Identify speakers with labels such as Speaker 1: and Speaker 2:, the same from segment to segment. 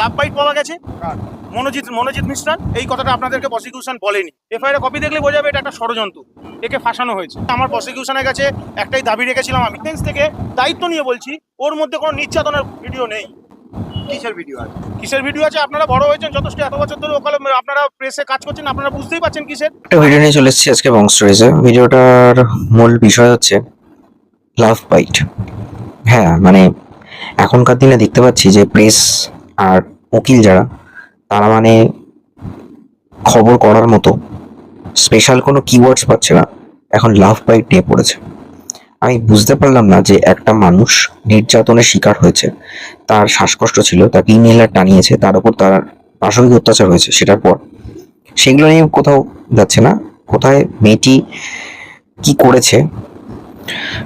Speaker 1: Love bite পাওয়া গেছে? মনোজিৎ মনোজিৎ মিশ্রান এই কথাটা আপনাদেরকে প্রসিকিউশন বলেনি। এফআইআর কপি দেখলে বোঝাবে এটা একটা ষড়যন্ত্র। একে ফাঁসানো হয়েছে। আমার প্রসিকিউশনের কাছে একটাই দাবি রেখেছিলাম আমি। টেন্স থেকে দায়িত্ব নিয়ে বলছি ওর মধ্যে কোনো নির্যাতনের ভিডিও নেই।
Speaker 2: কিসের ভিডিও আছে?
Speaker 1: কিসের ভিডিও আছে? আপনারা বড় হয়েছেন যথেষ্ট। এত বছর ধরে ওখানে আপনারা প্রেসে কাজ করছেন আপনারা বুঝতেই পারছেন কিসের।
Speaker 3: একটা ভিডিও নিয়ে চলে এসেছি আজকে বং স্টোরিজে ভিডিওটার মূল বিষয় হচ্ছে লাভ বাইট। হ্যাঁ মানে এখনকার দিনে দেখতে পাচ্ছি যে প্রেস আর উকিল যারা, তারা মানে খবর করার মতো স্পেশাল কোনো কিওয়ার্ডস পাচ্ছে না। এখন লাভ বাইট নিয়ে পড়েছে। আমি বুঝতে পারলাম না যে একটা মানুষ নির্যাতনের শিকার হয়েছে। তার শ্বাসকষ্ট ছিল তাকে ইনহেলার টানিয়েছে, তার উপর তার পাশবিক অত্যাচার হয়েছে সেটার পর। সেগুলো নিয়ে কোথাও যাচ্ছে না। কোথায় মেয়েটি কি করেছে?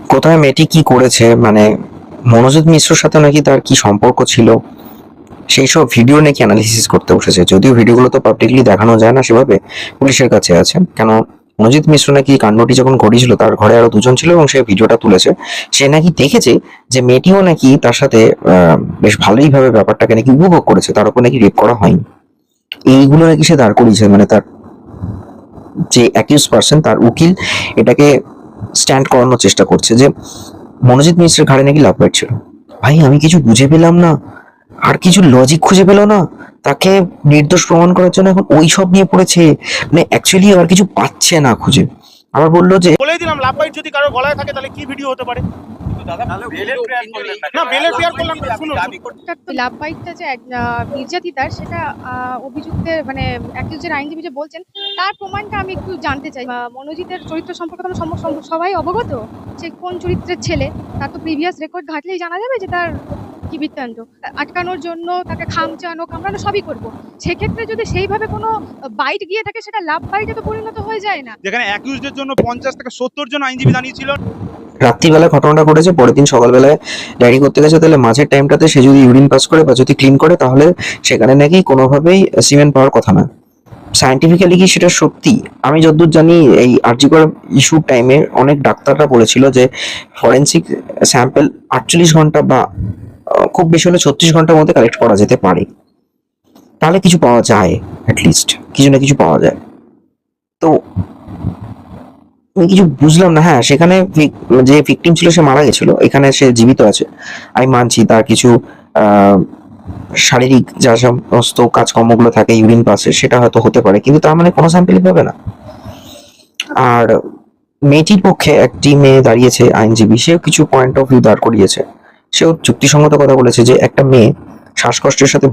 Speaker 3: কোথায় মেয়েটি কি করেছে? মানে মনোজিৎ মিশ্রর সাথে নাকি তার কি সম্পর্ক ছিল? সেই সব ভিডিও নাকি অ্যানালিসিস করতে বসেছে? যদিও ভিডিওগুলো তো পাবলিকলি দেখানো যায় না সেভাবে, পুলিশের কাছে আছে। কেন মনোজিৎ মিশ্র নাকি কাণ্ডটি যখন ঘটেছিল তার ঘরে আরও দুজন ছিল এবং সে ভিডিওটা তুলেছে। সে নাকি দেখেছে যে মেয়েটিও নাকি তার সাথে বেশ ভালোইভাবে ব্যাপারটাকে নাকি উপভোগ করেছে, তার উপর নাকি রেপ করা হয়নি। এইগুলো নাকি সে দাঁড় করিয়েছে মানে তার যে অ্যাকিউজ পার্সন তার উকিল এটাকে স্ট্যান্ড করানোর চেষ্টা করছে যে, মনোজিৎ মিশ্রের ঘাড়ে নাকি লাভ ছিল ভাই, আমি কিছু বুঝে পেলাম না। আর কিছু লজিক খুঁজে পেল না। তাকে নির্দোষ প্রমাণ করার জন্য এখন ওই সব নিয়ে পড়েছে। মানে অ্যাকচুয়ালি আর কিছু পাচ্ছে না খুঁজে। আবার বলল যে
Speaker 1: বলেই দিলাম লাভ বাইট যদি কারোর গলায় থাকে তাহলে কি ভিডিও হতে পারে?
Speaker 4: লাভ বাইকটা যে নির্যাতিতার সেটা অভিযুক্তের মানে অ্যাকিউজের আইনজীবী যে বলছেন তার প্রমাণটা আমি একটু জানতে চাই। মনোজিতের চরিত্র সম্পর্কে আমরা সবাই অবগত সে কোন চরিত্রের ছেলে তার তো প্রিভিয়াস রেকর্ড ঘাটলেই জানা যাবে যে তার কি বৃত্তান্ত আটকানোর জন্য তাকে খামচানো কামড়ানো সবই করব। সেক্ষেত্রে যদি সেইভাবে কোনো বাইট গিয়ে থাকে সেটা লাভ বাইটে তো পরিণত হয়ে যায় না।
Speaker 2: যেখানে অ্যাকিউজদের জন্য পঞ্চাশ থেকে সত্তর জন আইনজীবী দাঁড়িয়েছিল।
Speaker 3: রাত্রিবেলা ঘটনাটা ঘটেছে পরের দিন সকালবেলায় ডায়েরি করতে গেছে তাহলে মাঝের টাইমটাতে সে যদি ইউরিন পাস করে বা যদি ক্লিন করে তাহলে সেখানে নাকি কোনোভাবেই সিমেন্ট পাওয়ার কথা না। সায়েন্টিফিক্যালি কি সেটা সত্যি? আমি যতদূর জানি এই আর্জিকর ইস্যুর টাইমে অনেক ডাক্তাররা বলেছিল যে ফরেন্সিক স্যাম্পেল আটচল্লিশ ঘণ্টা বা খুব বেশি হলে ছত্রিশ ঘণ্টার মধ্যে কালেক্ট করা যেতে পারে। তাহলে কিছু পাওয়া যায় অ্যাটলিস্ট কিছু না কিছু পাওয়া যায়। তো আমি কিছু বুঝলাম না। হ্যাঁ সেখানে যে ভিকটিম ছিল, সে মারা গেছিল। এখানে সে জীবিত আছে। আমি মানছি তার কিছু শারীরিক যা সমস্ত কাজকর্মগুলো থাকে ইউরিন পাসে সেটা হয়তো হতে পারে। কিন্তু তার মানে কোনো স্যাম্পেলই পাবে না। আর মেয়েটির পক্ষে একটি মেয়ে দাঁড়িয়েছে, আইনজীবী। সেও কিছু পয়েন্ট অফ ভিউ দাঁড় করিয়েছে। সেও যুক্তিসঙ্গত কথা বলেছে যে একটা মেয়ে শ্বাসকষ্টের সাথে